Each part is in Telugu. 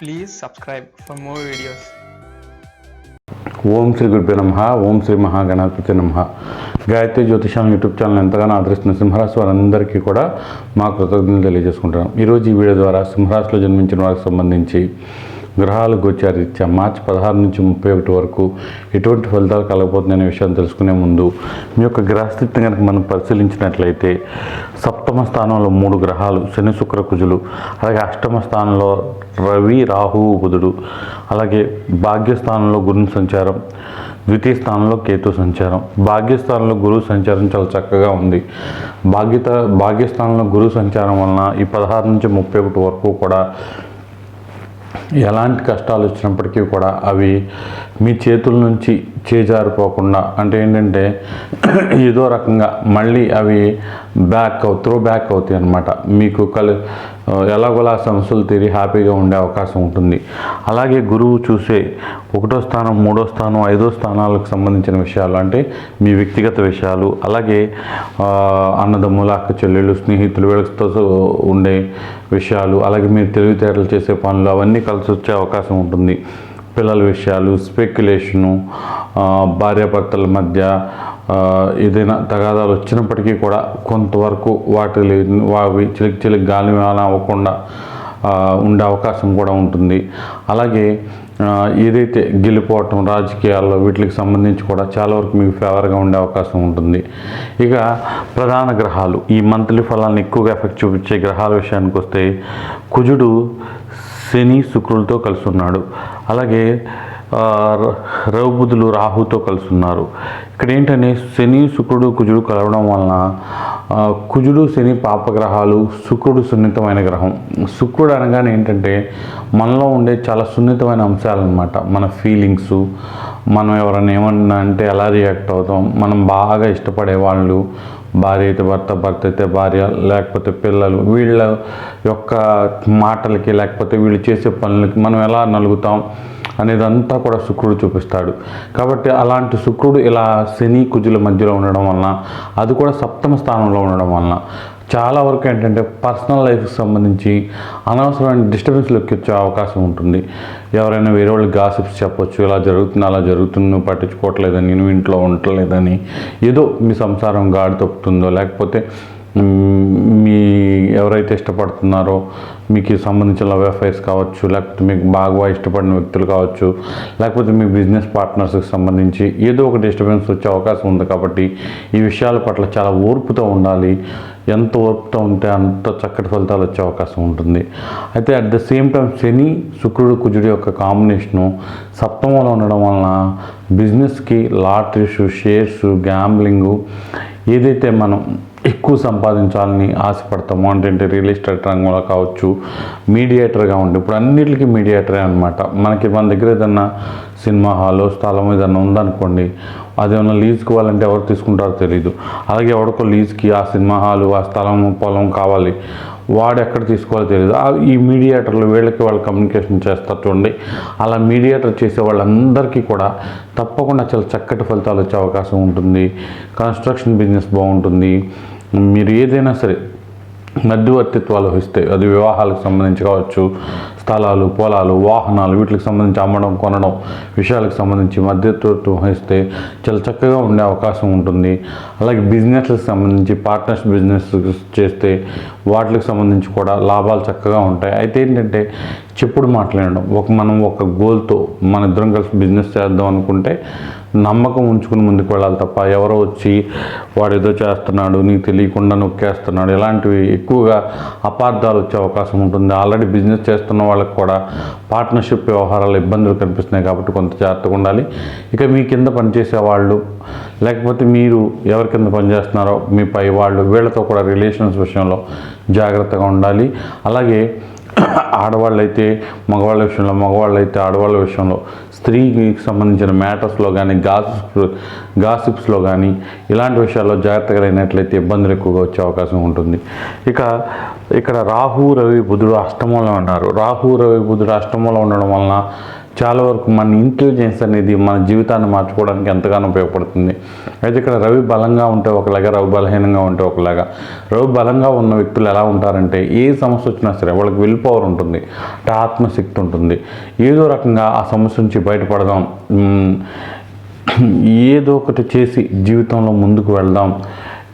Please subscribe for more videos ఓం శ్రీ గురుభ్య నమ ఓం శ్రీ మహాగణాధిపతి నమ. గాయత్రి జ్యోతిషం యూట్యూబ్ ఛానల్ ఎంతగానో ఆదరిస్తున్న సింహరాశి వారందరికీ కూడా మా కృతజ్ఞతలు తెలియజేసుకుంటున్నాం. ఈరోజు ఈ వీడియో ద్వారా సింహరాశిలో జన్మించిన వారికి సంబంధించి గ్రహాలు గోచారీత్యా మార్చి పదహారు నుంచి ముప్పై ఒకటి వరకు ఎటువంటి ఫలితాలు కలగబోతున్నాయనే విషయాన్ని తెలుసుకునే ముందు మీ యొక్క గ్రహస్థితిని కనుక మనం పరిశీలించినట్లయితే సప్తమ స్థానంలో మూడు గ్రహాలు శని శుక్ర కుజులు అలాగే అష్టమ స్థానంలో రవి రాహువు బుధుడు అలాగే భాగ్యస్థానంలో గురువు సంచారం ద్వితీయ స్థానంలో కేతు సంచారం. భాగ్యస్థానంలో గురువు సంచారం చాలా చక్కగా ఉంది. భాగ్యత భాగ్యస్థానంలో గురువు సంచారం వలన ఈ పదహారు నుంచి ముప్పై ఒకటి వరకు కూడా ఎలాంటి కష్టాలు వచ్చినప్పటికీ కూడా అవి మీ చేతుల నుంచి చేజారిపోకుండా అంటే ఏంటంటే ఏదో రకంగా మళ్ళీ అవి బ్యాక్ త్రో బ్యాక్ అవుతాయి అన్నమాట. మీకు కలి ఎలాగోలా సమస్యలు తీరి హ్యాపీగా ఉండే అవకాశం ఉంటుంది. అలాగే గురువు చూసే ఒకటో స్థానం మూడో స్థానం ఐదో స్థానాలకు సంబంధించిన విషయాలు అంటే మీ వ్యక్తిగత విషయాలు అలాగే అన్నదమ్ముల అక్క చెల్లెళ్ళు స్నేహితులు వీళ్ళతో ఉండే విషయాలు అలాగే మీరు తెలివితేటలు చేసే పనులు అవన్నీ కలిసి వచ్చే అవకాశం ఉంటుంది. పిల్లల విషయాలు స్పెక్యులేషను భార్యాభర్తల మధ్య ఏదైనా తగాదాలు వచ్చినప్పటికీ కూడా కొంతవరకు వాటి అవి చిలికి చిలికి గాలి అవ్వకుండా ఉండే అవకాశం కూడా ఉంటుంది. అలాగే ఏదైతే గెలిపోవటం రాజకీయాల్లో వీటికి సంబంధించి కూడా చాలా వరకు మీకు ఫేవర్గా ఉండే అవకాశం ఉంటుంది. ఇక ప్రధాన గ్రహాలు ఈ మంత్లీ ఫలాన్ని ఎక్కువగా ఎఫెక్ట్ చూపించే గ్రహాల విషయానికి వస్తే కుజుడు శని శుక్రులతో కలిసి ఉన్నాడు అలాగే ఆ, ర- రాహుతో కలిసి ఉన్నారు ఇక్కడ ఏంటంటే శని శుక్రుడు కుజుడు కలవడం వలన కుజుడు శని పాపగ్రహాలు శుక్రుడు సున్నితమైన గ్రహం. శుక్రుడు అనగానే ఏంటంటే మనలో ఉండే చాలా సున్నితమైన అంశాలన్నమాట. మన ఫీలింగ్స్ మనం ఎవరైనా ఏమన్నా అంటే ఎలా రియాక్ట్ అవుతాం. మనం బాగా ఇష్టపడే వాళ్ళు భార్య అయితే భర్త భర్త అయితే భార్య లేకపోతే పిల్లలు వీళ్ళ యొక్క మాటలకి లేకపోతే వీళ్ళు చేసే పనులకి మనం ఎలా నలుగుతాం అనేదంతా కూడా శుక్రుడు చూపిస్తాడు. కాబట్టి అలాంటి శుక్రుడు ఇలా శని కుజుల మధ్యలో ఉండడం వలన అది కూడా సప్తమ స్థానంలో ఉండడం వలన చాలా వరకు ఏంటంటే పర్సనల్ లైఫ్కి సంబంధించి అనవసరమైన డిస్టర్బెన్స్లు వచ్చే అవకాశం ఉంటుంది. ఎవరైనా వేరే వాళ్ళు గాసిప్స్ చెప్పొచ్చు ఇలా జరుగుతుంది అలా జరుగుతుంది నువ్వు పట్టించుకోవట్లేదని నువ్వు ఇంట్లో ఉండట్లేదని ఏదో మీ సంసారం గాడి తప్పుతుందో లేకపోతే మీ ఎవరైతే ఇష్టపడుతున్నారో మీకు సంబంధించిన లవ్ అఫైర్స్ కావచ్చు లేకపోతే మీకు బాగా ఇష్టపడిన వ్యక్తులు కావచ్చు లేకపోతే మీ బిజినెస్ పార్ట్నర్స్కి సంబంధించి ఏదో ఒక డిస్టర్బెన్స్ వచ్చే అవకాశం ఉంది కాబట్టి ఈ విషయాల పట్ల చాలా ఓర్పుతో ఉండాలి. ఎంత ఓర్పుతో ఉంటే అంత చక్కటి ఫలితాలు వచ్చే అవకాశం ఉంటుంది. అయితే at the same time Shani శుక్రుడు కుజుడు యొక్క కాంబినేషను సప్తమంలో ఉండడం వలన బిజినెస్కి లాటరీస్ షేర్స్ గ్యాంబ్లింగు ఏదైతే మనం ఎక్కువ సంపాదించాలని ఆశపడతామో అంటే రియల్ ఎస్టేట్ రంగంలో కావచ్చు మీడియేటర్గా ఉండి ఇప్పుడు అన్నిటికీ మీడియేటరే అనమాట మనకి మన దగ్గర ఏదన్నా సినిమా హాల్ స్థలం ఏదన్నా ఉందనుకోండి అదేమన్నా లీజ్కి వాళ్ళంటే ఎవరు తీసుకుంటారో తెలియదు అలాగే ఎవరికో లీజ్కి ఆ సినిమా హాలు ఆ స్థలం పొలం కావాలి. వాడు ఎక్కడ తీసుకోవాలో తెలియదు ఈ మీడియేటర్లు వీళ్ళకి వాళ్ళు కమ్యూనికేషన్ చేస్తారు చూడండి అలా మీడియేటర్ చేసే వాళ్ళందరికీ కూడా తప్పకుండా చాలా చక్కటి ఫలితాలు వచ్చే అవకాశం ఉంటుంది. కన్స్ట్రక్షన్ బిజినెస్ బాగుంటుంది. మీరు ఏదైనా సరే మధ్యవర్తిత్వాలు వహిస్తాయి అది వివాహాలకు సంబంధించి కావచ్చు స్థలాలు పొలాలు వాహనాలు వీటికి సంబంధించి అమ్మడం కొనడం విషయాలకు సంబంధించి మధ్యవర్తిత్వం వహిస్తే చాలా చక్కగా ఉండే అవకాశం ఉంటుంది. అలాగే బిజినెస్లకు సంబంధించి పార్ట్నర్స్ బిజినెస్ చేస్తే వాటికి సంబంధించి కూడా లాభాలు చక్కగా ఉంటాయి. అయితే ఏంటంటే చెప్పుడు మాట్లాడడం ఒక మనం ఒక గోల్తో మన ఇద్దరం కలిసి బిజినెస్ చేద్దాం అనుకుంటే నమ్మకం ఉంచుకుని ముందుకు వెళ్ళాలి తప్ప ఎవరో వచ్చి వాడు ఏదో చేస్తున్నాడు నీకు తెలియకుండా నొక్కేస్తున్నాడు ఇలాంటివి ఎక్కువగా అపార్థాలు వచ్చే అవకాశం ఉంటుంది. ఆల్రెడీ బిజినెస్ చేస్తున్న వాళ్ళకి కూడా పార్ట్నర్షిప్ వ్యవహారాలు ఇబ్బందులు కనిపిస్తున్నాయి కాబట్టి కొంత జాగ్రత్తగా ఉండాలి. ఇక మీ కింద పనిచేసే వాళ్ళు లేకపోతే మీరు ఎవరి కింద పనిచేస్తున్నారో మీ పై వాళ్ళు వీళ్ళతో కూడా రిలేషన్స్ విషయంలో జాగ్రత్తగా ఉండాలి. అలాగే ఆడవాళ్ళైతే మగవాళ్ళ విషయంలో మగవాళ్ళు అయితే ఆడవాళ్ళ విషయంలో స్త్రీకి సంబంధించిన మ్యాటర్స్లో కానీ గాసిప్స్ గాసిప్స్లో కానీ ఇలాంటి విషయాల్లో జాగ్రత్తగా అయినట్లయితే ఇబ్బందులు ఎక్కువగా వచ్చే అవకాశం ఉంటుంది. ఇక ఇక్కడ రాహు రవి బుధుడు అష్టమంలో ఉన్నారు. రాహు రవి బుధుడు అష్టమంలో ఉండడం వలన చాలా వరకు మన ఇంటెలిజెన్స్ అనేది మన జీవితాన్ని మార్చుకోవడానికి ఎంతగానో ఉపయోగపడుతుంది. అయితే ఇక్కడ రవి బలంగా ఉంటే ఒకలాగా రవి బలహీనంగా ఉంటే ఒకలాగా. రవి బలంగా ఉన్న వ్యక్తులు ఎలా ఉంటారంటే ఏ సమస్య వచ్చినా సరే వాళ్ళకి విల్ పవర్ ఉంటుంది ఆత్మశక్తి ఉంటుంది. ఏదో రకంగా ఆ సమస్య నుంచి బయటపడదాం. ఏదో ఒకటి చేసి జీవితంలో ముందుకు వెళ్దాం.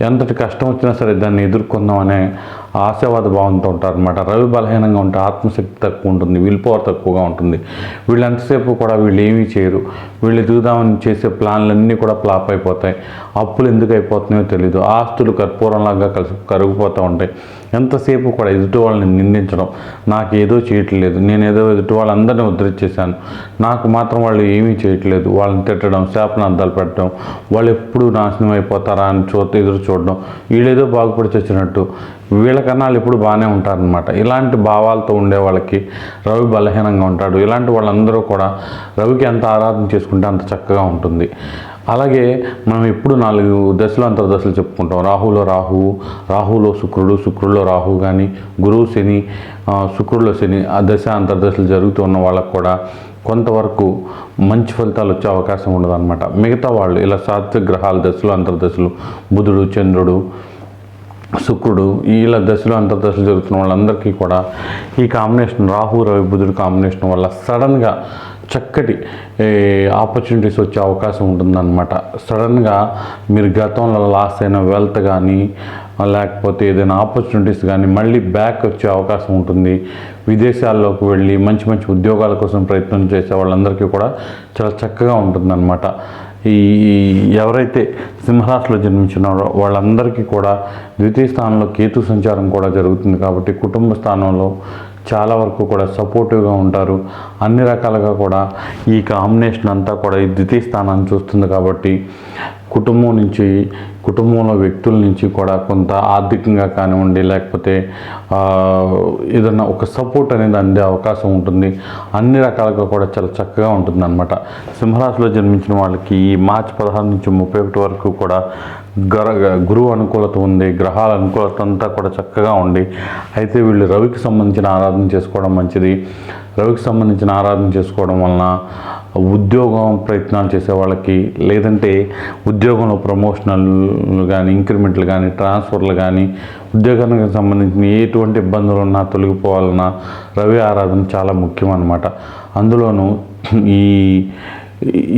ఎంతటి కష్టం వచ్చినా సరే దాన్ని ఎదుర్కొందాం అనే ఆశావాద భావంతో ఉంటారు అనమాట రవి బలహీనంగా ఉంటే ఆత్మశక్తి తక్కువ ఉంటుంది విల్ పవర్ తక్కువగా ఉంటుంది. వీళ్ళు ఎంతసేపు కూడా వీళ్ళు ఏమీ చేయరు. వీళ్ళు ఎదుగుదామని చేసే ప్లాన్లన్నీ కూడా ఫ్లాప్ అయిపోతాయి. అప్పులు ఎందుకు అయిపోతున్నాయో తెలియదు ఆస్తులు కర్పూరంలాగా కలిసి కరుగుపోతూ ఉంటాయి. ఎంతసేపు కూడా ఎదుటి వాళ్ళని నిందించడం నాకు ఏదో చేయట్లేదు. నేను ఏదో ఎదుటి వాళ్ళందరినీ ఉద్ధరించేశాను. నాకు మాత్రం వాళ్ళు ఏమీ చేయట్లేదు. వాళ్ళని తిట్టడం శాపనార్థాలు పెట్టడం వాళ్ళు ఎప్పుడు నాశనం అయిపోతారా అని చూ ఎదురు చూడడం వీళ్ళేదో బాగుపడి చచ్చినట్టు. వీళ్ళకన్నా వాళ్ళు ఎప్పుడు బాగానే ఉంటారనమాట ఇలాంటి భావాలతో ఉండే వాళ్ళకి రవి బలహీనంగా ఉంటాడు. ఇలాంటి వాళ్ళందరూ కూడా రవికి ఎంత ఆరాధన చేసుకుంటే అంత చక్కగా ఉంటుంది. అలాగే మనం ఎప్పుడు నాలుగు దశలు అంతర్దశలు చెప్పుకుంటాం. రాహులో రాహువు రాహులో శుక్రుడు శుక్రుడిలో రాహు కానీ గురువు శని ఆ, శుక్రుడిలో శని ఆ దశ అంతర్దశలు జరుగుతున్న వాళ్ళకు కూడా కొంతవరకు మంచి ఫలితాలు వచ్చే అవకాశం ఉండదు అనమాట మిగతా వాళ్ళు ఇలా సాత్విక గ్రహాల దశలు అంతర్దశలు బుధుడు చంద్రుడు శుక్రుడు ఇలా దశలో అంతర్దశలు జరుగుతున్న వాళ్ళందరికీ కూడా ఈ కాంబినేషన్ రాహు రవి బుధుడు కాంబినేషన్ వల్ల సడన్గా చక్కటి ఆపర్చునిటీస్ వచ్చే అవకాశం ఉంటుందన్నమాట. సడన్గా మీరు గతంలో లాస్ అయిన వెల్త్ కానీ లేకపోతే ఏదైనా ఆపర్చునిటీస్ కానీ మళ్ళీ బ్యాక్ వచ్చే అవకాశం ఉంటుంది. విదేశాల్లోకి వెళ్ళి మంచి మంచి ఉద్యోగాల కోసం ప్రయత్నం చేసే వాళ్ళందరికీ కూడా చాలా చక్కగా ఉంటుందన్నమాట. ఈ ఎవరైతే సింహరాశిలో జన్మించినారో వాళ్ళందరికీ కూడా ద్వితీయ స్థానంలో కేతు సంచారం కూడా జరుగుతుంది కాబట్టి కుటుంబ స్థానంలో చాలా వరకు కూడా సపోర్టివ్గా ఉంటారు. అన్ని రకాలుగా కూడా ఈ కాంబినేషన్ అంతా కూడా ఈ ద్వితీయ స్థానాన్ని చూస్తుంది కాబట్టి కుటుంబం నుంచి కుటుంబంలో వ్యక్తుల నుంచి కూడా కొంత ఆర్థికంగా కానివ్వండి లేకపోతే ఏదన్నా ఒక సపోర్ట్ అనేది అందే అవకాశం ఉంటుంది. అన్ని రకాలుగా కూడా చాలా చక్కగా ఉంటుంది అనమాట సింహరాశిలో జన్మించిన వాళ్ళకి ఈ మార్చి పదహారు నుంచి ముప్పై ఒకటి వరకు కూడా గర గురువు అనుకూలత ఉంది గ్రహాల అనుకూలత అంతా కూడా చక్కగా ఉండి అయితే వీళ్ళు రవికి సంబంధించిన ఆరాధన చేసుకోవడం మంచిది. రవికి సంబంధించిన ఆరాధన చేసుకోవడం వలన ఉద్యోగం ప్రయత్నాలు చేసే వాళ్ళకి లేదంటే ఉద్యోగంలో ప్రమోషనల్ కానీ ఇంక్రిమెంట్లు కానీ ట్రాన్స్ఫర్లు కానీ ఉద్యోగానికి సంబంధించిన ఎటువంటి ఇబ్బందులు ఉన్నా తొలగిపోవాలన్నా రవి ఆరాధన చాలా ముఖ్యం అన్నమాట అందులోనూ ఈ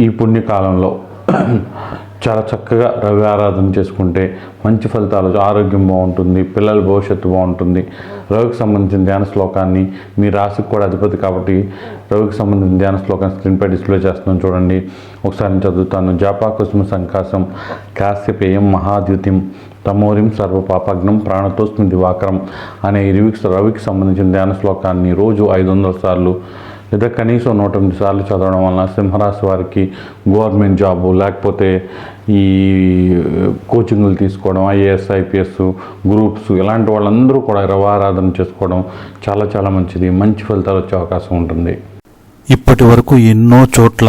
ఈ పుణ్యకాలంలో చాలా చక్కగా రవి ఆరాధన చేసుకుంటే మంచి ఫలితాలు ఆరోగ్యం బాగుంటుంది పిల్లల భవిష్యత్తు బాగుంటుంది. రవికి సంబంధించిన ధ్యాన శ్లోకాన్ని మీ రాశికి కూడా అధిపతి కాబట్టి రవికి సంబంధించిన ధ్యాన శ్లోకాన్ని స్క్రీన్పై డిస్ప్లే చేస్తున్నాను చూడండి. ఒకసారి నేను చదువుతాను. జాపా కుసుమ సంకాశం. కాశ్యపేయం మహాద్యుతిం తమోరిం సర్వపాపగ్నం ప్రాణతోస్మి దివాకరం అనే ఇరువికి రవికి సంబంధించిన ధ్యాన శ్లోకాన్ని రోజు ఐదు వందల సార్లు లేదా కనీసం నూట ఎనిమిది సార్లు చదవడం వలన సింహరాశి వారికి గవర్నమెంట్ జాబు లేకపోతే ఈ కోచింగ్లు తీసుకోవడం ఐఏఎస్ ఐపీఎస్ గ్రూప్స్ ఇలాంటి వాళ్ళందరూ కూడా రవారాధన చేసుకోవడం చాలా చాలా మంచిది. మంచి ఫలితాలు వచ్చే అవకాశం ఉంటుంది. ఇప్పటి వరకు ఎన్నో చోట్ల